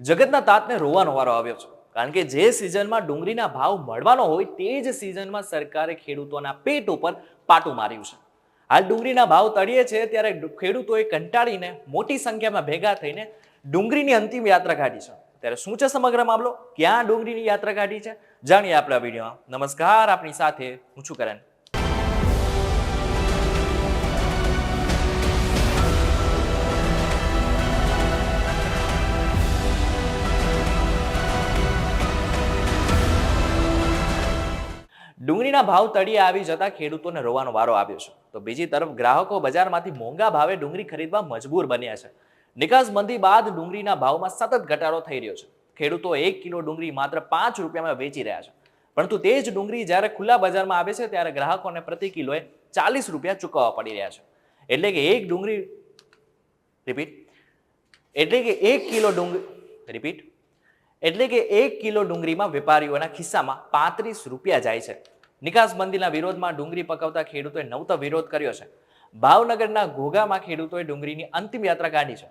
જગતના તાતને રોવાનો વારો આવ્યો છે. કારણ કે જે સિઝનમાં ડુંગળીના ભાવ મળવાનો હોય તે જ સિઝનમાં સરકારે ખેડૂતોના પેટ ઉપર પાટું માર્યું છે. હાલ ડુંગળીના ભાવ તળીએ છે ત્યારે ખેડૂતોએ કંટાળીને મોટી સંખ્યામાં ભેગા થઈને ડુંગળીની અંતિમ યાત્રા કાઢી છે. ત્યારે શું છે સમગ્ર મામલો? ક્યાં ડુંગળીની યાત્રા કાઢી છે? જાણીએ આપણા વિડીયોમાં. નમસ્કાર, આપણી સાથે હું છું કરણ. ડુંગળીના ભાવ તળિયે આવી જતા ખેડૂતોને રોવાનો વારો આવ્યો છે. તો બીજી તરફ ગ્રાહકો બજારમાંથી મોંઘા ભાવે ડુંગળી ખરીદવા મજબૂર બન્યા છે. નિકાસ મંદી બાદ ડુંગળીના ભાવમાં સતત ઘટાડો થઈ રહ્યો છે. ખેડૂતો એક કિલો ડુંગળી માત્ર પાંચ રૂપિયામાં વેચી રહ્યા છે. પરંતુ તે જ ડુંગળી જ્યારે ખુલ્લા બજારમાં આવે છે, ત્યારે ગ્રાહકોને પ્રતિ કિલોએ ચાલીસ રૂપિયા ચૂકવવા પડી રહ્યા છે. એટલે કે એક ડુંગળી રિપીટ એટલે કે એક કિલો ડુંગળી રિપીટ એટલે કે એક કિલો ડુંગળીમાં વેપારીઓના ખિસ્સામાં પાંત્રીસ રૂપિયા જાય છે. નિકાસ બંધીના વિરોધમાં ડુંગળી પકવતા ખેડૂતોએ નવતો વિરોધ કર્યો છે. ભાવનગરના ઘોઘામાં ખેડૂતોએ ડુંગળીની અંતિમ યાત્રા કાઢી છે.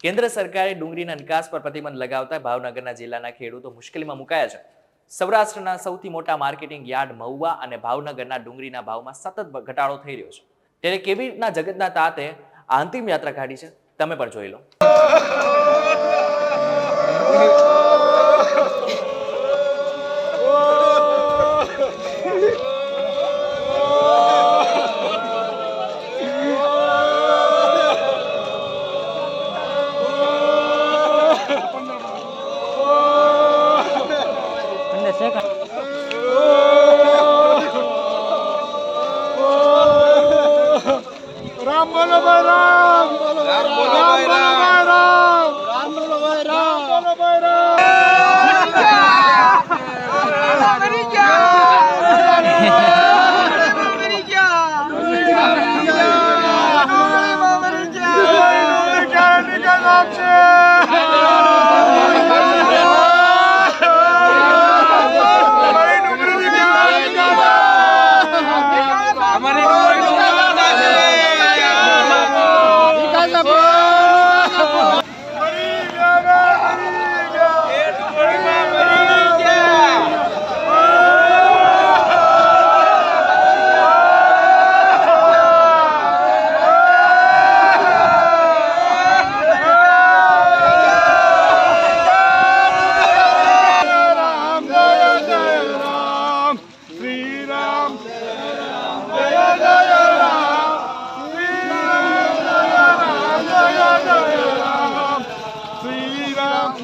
કેન્દ્ર સરકારે ડુંગળીના નિકાસ પર પ્રતિબંધ લગાવતા ભાવનગરના જિલ્લાના ખેડૂતો મુશ્કેલીમાં મુકાયા છે. સૌરાષ્ટ્રના સૌથી મોટા માર્કેટિંગ યાર્ડ મહુવા અને ભાવનગરના ડુંગળીના ભાવમાં સતત ઘટાડો થઈ રહ્યો છે. ત્યારે કેવી રીતના જગતના તાતે આ અંતિમ યાત્રા કાઢી છે? તમે પણ જોઈ લો. আছে রাম বলো রাম। রাম বলো রাম। রাম বলো রাম। রাম বলো রাম।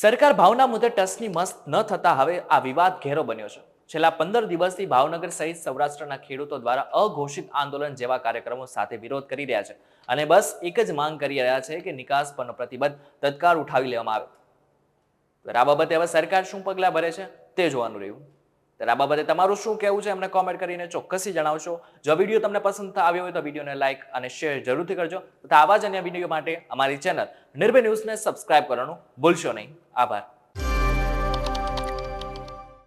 સરકાર ભાવના મુદ્દે ટસની મસ્ત ન થતા હવે આ વિવાદ ઘેરો બન્યો છે. છેલ્લા પંદર દિવસથી ભાવનગર સહિત સૌરાષ્ટ્રના ખેડૂતો દ્વારા અઘોષિત આંદોલન જેવા કાર્યક્રમો સાથે વિરોધ કરી રહ્યા છે અને બસ એક જ માંગ કરી રહ્યા છે કે નિકાસ પરનો પ્રતિબંધ તત્કાળ ઉઠાવી લેવામાં આવે. આ બાબતે હવે સરકાર શું પગલાં ભરે છે તે જોવાનું રહ્યું. ત્યારે આ બાબતે તમારું શું કહેવું છે અમને કોમેન્ટ કરીને ચોક્કસથી જણાવશો. જો વીડિયો તમને પસંદ આવ્યો હોય તો વિડીયોને લાઇક અને શેર જરૂરથી કરજો. તથા આવા જ અન્ય વીડિયો માટે અમારી ચેનલ નિર્ભય ન્યૂઝને સબસ્ક્રાઇબ કરવાનું ભૂલશો નહીં. આભાર.